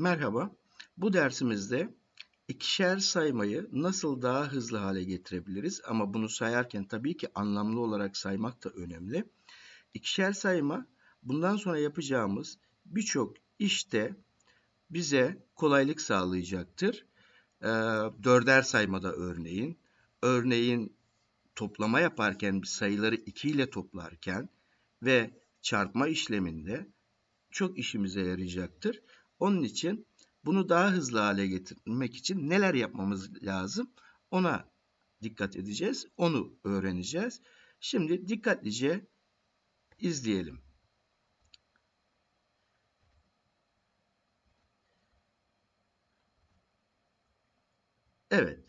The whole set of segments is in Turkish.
Merhaba. Bu dersimizde ikişer saymayı nasıl daha hızlı hale getirebiliriz? Ama bunu sayarken tabii ki anlamlı olarak saymak da önemli. İkişer sayma bundan sonra yapacağımız birçok işte bize kolaylık sağlayacaktır. Ee, dörder saymada örneğin, örneğin toplama yaparken sayıları 2 ile toplarken ve çarpma işleminde çok işimize yarayacaktır. Onun için bunu daha hızlı hale getirmek için neler yapmamız lazım ona dikkat edeceğiz. Onu öğreneceğiz. Şimdi dikkatlice izleyelim. Evet.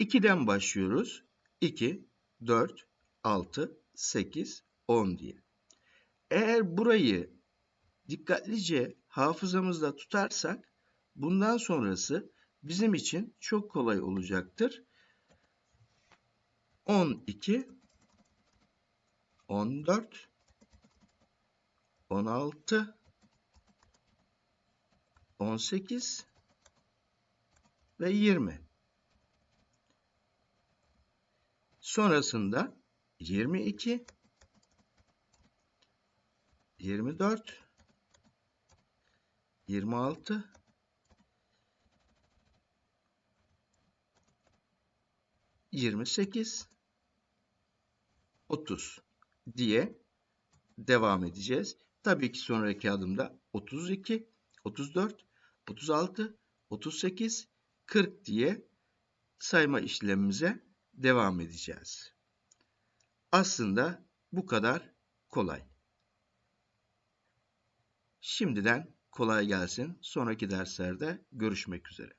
2'den başlıyoruz. 2, 4, 6, 8, 10 diye. Eğer burayı dikkatlice hafızamızda tutarsak bundan sonrası bizim için çok kolay olacaktır. 12 14 16 18 ve 20. Sonrasında 22 24 26 28 30 diye devam edeceğiz. Tabii ki sonraki adımda 32, 34, 36, 38, 40 diye sayma işlemimize devam edeceğiz. Aslında bu kadar kolay. Şimdiden kolay gelsin. Sonraki derslerde görüşmek üzere.